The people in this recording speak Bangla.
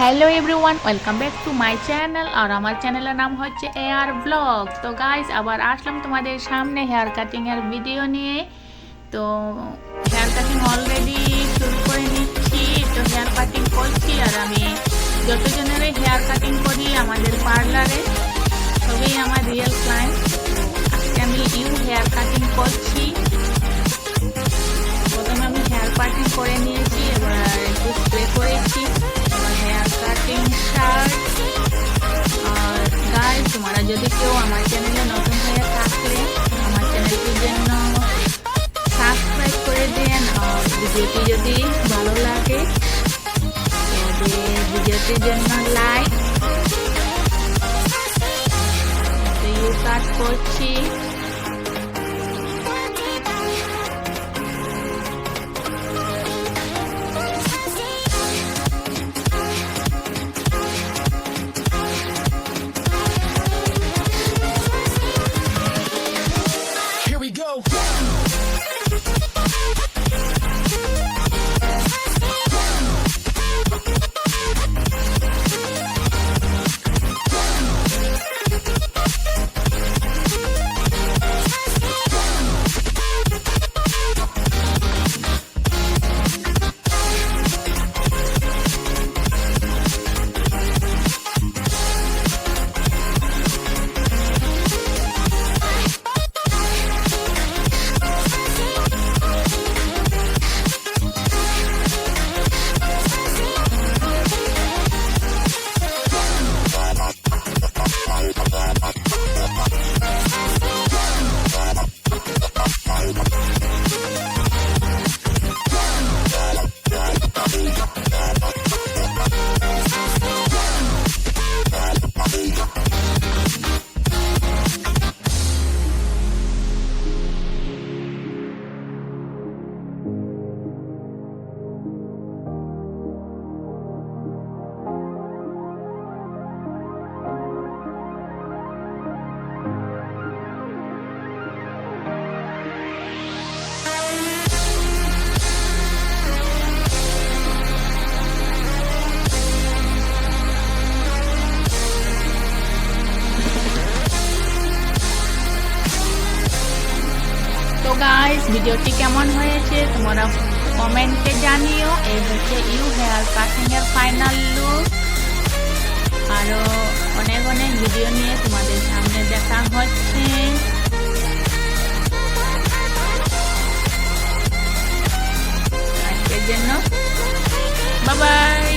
Hello everyone welcome back to my channel আর আমার চ্যানেলের নাম হচ্ছে এআর ব্লগ তো গাইস আবার আসলাম তোমাদের সামনে হেয়ার কাটিং এর ভিডিও নিয়ে তো হেয়ার কাটিং অলরেডি শুরু করে নিচ্ছি তো হেয়ার কাটিং করছি আর আমি যতজনেরই হেয়ার কাটিং করি আমাদের পার্লারে সবই আমার রিয়েল ক্লায়েন্ট আজকে আমি ইউ হেয়ার কাটিং করছি যদি কেউ আমার চ্যানেলে নতুন হয়ে থাকলে আমার চ্যানেলটির জন্য সাবস্ক্রাইব করে দেন, আর ভিডিওটি যদি ভালো লাগে ভিডিওটির জন্য লাইক ইউ কাট করছি। Go. তো গাইস ভিডিওটি কেমন হয়েছে তোমরা কমেন্টে জানিও। এই হচ্ছে ইউ হেয়ার কাটিং এর ফাইনাল লুক আরও অনেক অনেক ভিডিও নিয়ে তোমাদের সামনে দেখা হচ্ছে। আজকের জন্য বাবাই